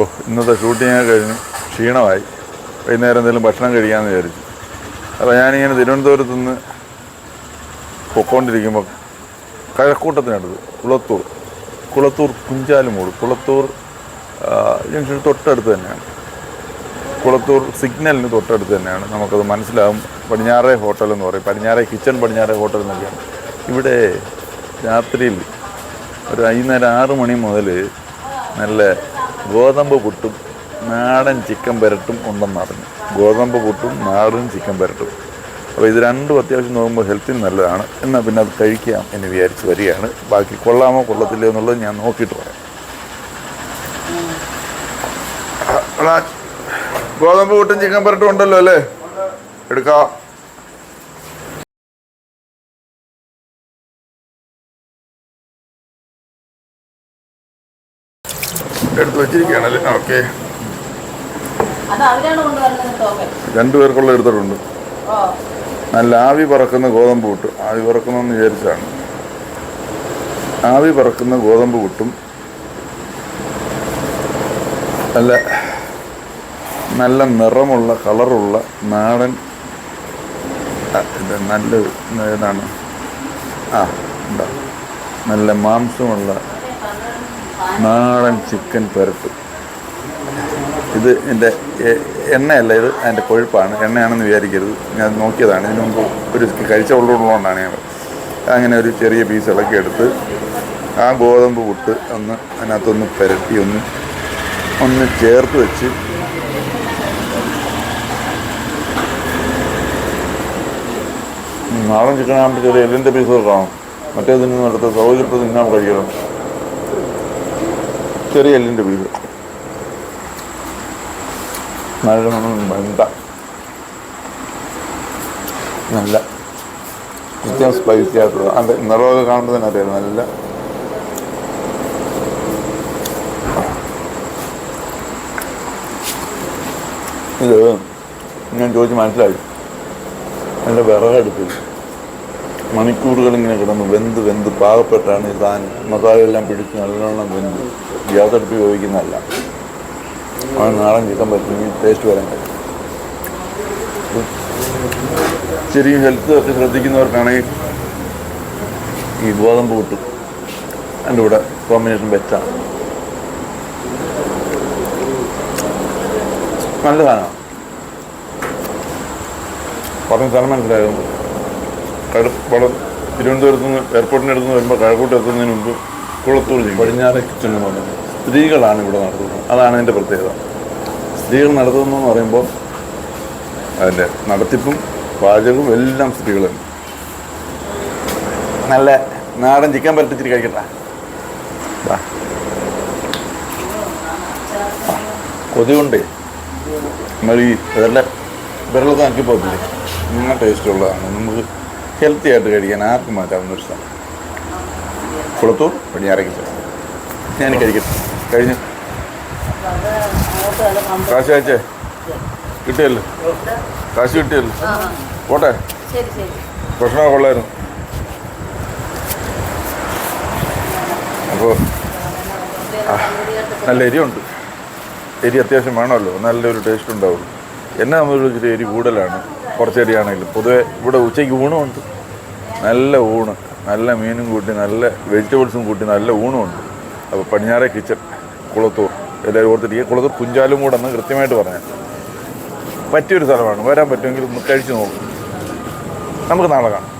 ഓ ഇന്നത്തെ ഷൂട്ടിങ് കഴിഞ്ഞു ക്ഷീണമായി. വൈകുന്നേരം എന്തെങ്കിലും ഭക്ഷണം കഴിക്കാമെന്ന് വിചാരിച്ചു. അപ്പോൾ ഞാനിങ്ങനെ തിരുവനന്തപുരത്ത് നിന്ന് പൊക്കോണ്ടിരിക്കുമ്പോൾ കഴക്കൂട്ടത്തിനടുത്ത് കുളത്തൂർ കുളത്തൂർ കുഞ്ചാലുമൂട് കുളത്തൂർ ജംഗ്ഷൻ തൊട്ടടുത്ത് തന്നെയാണ്. കുളത്തൂർ സിഗ്നലിന് തൊട്ടടുത്ത് തന്നെയാണ്. നമുക്കത് മനസ്സിലാവും. പടിഞ്ഞാറേ ഹോട്ടൽ എന്ന് പറയും. പടിഞ്ഞാറേ കിച്ചൺ പടിഞ്ഞാറേ ഹോട്ടൽ എന്നൊക്കെയാണ്. ഇവിടെ രാത്രിയിൽ ഒരു വൈകുന്നേരം ആറ് മണി മുതൽ നല്ല ഗോതമ്പ് പുട്ടും നാടൻ ചിക്കൻ പെരട്ടും ഉണ്ടെന്ന് അറിഞ്ഞു. ഗോതമ്പ് പുട്ടും നാടൻ ചിക്കൻ പെരട്ടും. അപ്പോൾ ഇത് രണ്ടും അത്യാവശ്യം നോക്കുമ്പോൾ ഹെൽത്തിന് നല്ലതാണ്. എന്നാൽ പിന്നെ അത് കഴിക്കാം എന്ന് വിചാരിച്ച് വരികയാണ്. ബാക്കി കൊള്ളാമോ കൊള്ളത്തില്ലയോ എന്നുള്ളത് ഞാൻ നോക്കിയിട്ട് പറയാം. ഗോതമ്പ് പുട്ടും ചിക്കൻ പെരട്ടും ഉണ്ടല്ലോ അല്ലേ? എടുക്കാം. എടുത്ത് വെച്ചിരിക്കുകയാണല്ലേ ഓക്കെ. അത് അവരാണ് കൊണ്ടുവരുന്നത് ടോക്കൺ. രണ്ടു പേർക്കുള്ള എടുത്തിട്ടുണ്ട്. നല്ല ആവി പറക്കുന്ന ഗോതമ്പ് പുട്ട്. ആവി പറക്കണമെന്ന് വിചാരിച്ചാണ്. ആവി പറക്കുന്ന ഗോതമ്പ് പുട്ടും. നല്ല നല്ല നിറമുള്ള കളറുള്ള നാടൻ ഇത് നല്ല ഏതാണ്? ആ എന്താ നല്ല മാംസമുള്ള നാടൻ ചിക്കൻ പെരട്ട് ഇത് എന്റെ എണ്ണയല്ല ഇത് അതിന്റെ കൊഴുപ്പാണ്. എണ്ണയാണെന്ന് വിചാരിക്കരുത്. ഞാൻ നോക്കിയതാണ്. ഇതിനു മുമ്പ് ഒരു കഴിച്ച ഉള്ളതുകൊണ്ടാണ് ഞങ്ങൾ. അങ്ങനെ ഒരു ചെറിയ പീസ് ഇളക്കി എടുത്ത് ആ ഗോതമ്പ് പുട്ട് ഒന്ന് അതിനകത്തൊന്ന് പുരട്ടി ഒന്ന് ഒന്ന് ചേർത്ത് വെച്ച് നാളെ ചിക്കൻ ചെറിയ എല്ലിന്റെ പീസ് കാണും. മറ്റേതിന് എടുത്ത് സൗകര്യത്തിൽ തിന്നാൻ കഴിയണം. ചെറിയ എല്ലിന്റെ വീട്. നല്ലോണം വെണ്ട നല്ല. ഏറ്റവും സ്പൈസി ആയിട്ടുള്ള അതിന്റെ നിറമൊക്കെ കാണുമ്പോൾ തന്നെ അറിയാം നല്ല. ഇത് ഞാൻ ചോദിച്ച് മനസ്സിലായി. എന്റെ വിറകടുപ്പിൽ മണിക്കൂറുകൾ ഇങ്ങനെ കിടന്ന്. വെന്ത് വെന്ത്. പാകപ്പെട്ടാണ് സാധനം മസാലയെല്ലാം പിടിച്ച് നല്ലോണം വെന്ത്. ഗ്യാസ് അടുപ്പിൽ ഉപയോഗിക്കുന്നതല്ല. ആ നാടൻ ചിക്കൻ പറ്റുമെങ്കിൽ ടേസ്റ്റ് വരാൻ കഴിയും. ശരിയും ഹെൽത്ത് ഒക്കെ ശ്രദ്ധിക്കുന്നവർക്കാണെങ്കിൽ ഈ ഗോതമ്പ് കൂട്ടും എന്റെ കൂടെ കോമ്പിനേഷൻ വെച്ചാണ് നല്ല സാധനമാണ്. പറഞ്ഞ സ്ഥലം മനസ്സിലായിരുന്നു കട വളം തിരുവനന്തപുരത്ത് നിന്ന് എയർപോർട്ടിന് അടുത്ത് നിന്ന് വരുമ്പോൾ കഴക്കൂട്ട് എത്തുന്നതിന് മുമ്പ് കുളത്തൂർ ചെയ്യും പടിഞ്ഞാറ് കിച്ചൺ എന്ന് പറയുന്നത് സ്ത്രീകളാണ് ഇവിടെ നടത്തുന്നത്. അതാണ് അതിന്റെ പ്രത്യേകത. സ്ത്രീകൾ നടത്തുന്നതെന്ന് പറയുമ്പോൾ അതിന്റെ നടത്തിപ്പും പാചകവും എല്ലാം സ്ത്രീകളാണ് നല്ല നാടൻ ചിക്കൻ പരത്തിച്ചിട്ട് കഴിക്കട്ടെ. ദാ. കൊതി കൊണ്ടേ നമ്മൾ ഈ വിരല വിരലൊക്കെ ആക്കി പോകത്തില്ലേ? നല്ല ടേസ്റ്റ് ഉള്ളതാണ്. നമുക്ക് ഹെൽത്തി ആയിട്ട് കഴിക്കാൻ ആർക്കും മാറ്റാവുന്ന ഒരു സാധനം കുളത്തൂർ പടിഞ്ഞാറയ്ക്ക് ഞാൻ കഴിക്കട്ടെ. കഴിഞ്ഞു. കാശ് അയച്ചേ? കിട്ടിയല്ലോ? കാശ് കിട്ടിയല്ലോ. പോട്ടെ. ഭക്ഷണമൊക്കെ കൊള്ളായിരുന്നു. അപ്പോൾ നല്ല എരിയുണ്ട് എരി അത്യാവശ്യം വേണമല്ലോ. നല്ലൊരു ടേസ്റ്റ് ഉണ്ടാവുള്ളൂ. എന്നാ നമ്മൾ ഇച്ചിരി എരി കൂടുതലാണ്. കുറച്ച് എരിയാണെങ്കിലും പൊതുവെ ഇവിടെ ഉച്ചയ്ക്ക് ഊണുമുണ്ട്. നല്ല ഊണ്. നല്ല മീനും കൂട്ടി നല്ല വെജിറ്റബിൾസും കൂട്ടി നല്ല ഊണുമുണ്ട്. അപ്പോൾ പടിഞ്ഞാറേ കിച്ചൺ കുളത്തൂർ. എല്ലാവരും ഓർത്തിരിക്കുക. കുളത്തൂർ കുഞ്ചാലും കൂടെന്ന് കൃത്യമായിട്ട് പറഞ്ഞാൽ പറ്റിയൊരു സ്ഥലമാണ്. വരാൻ പറ്റുമെങ്കിൽ ഒന്ന് കഴിച്ചു നോക്കും. നമുക്ക് നാളെ കാണാം.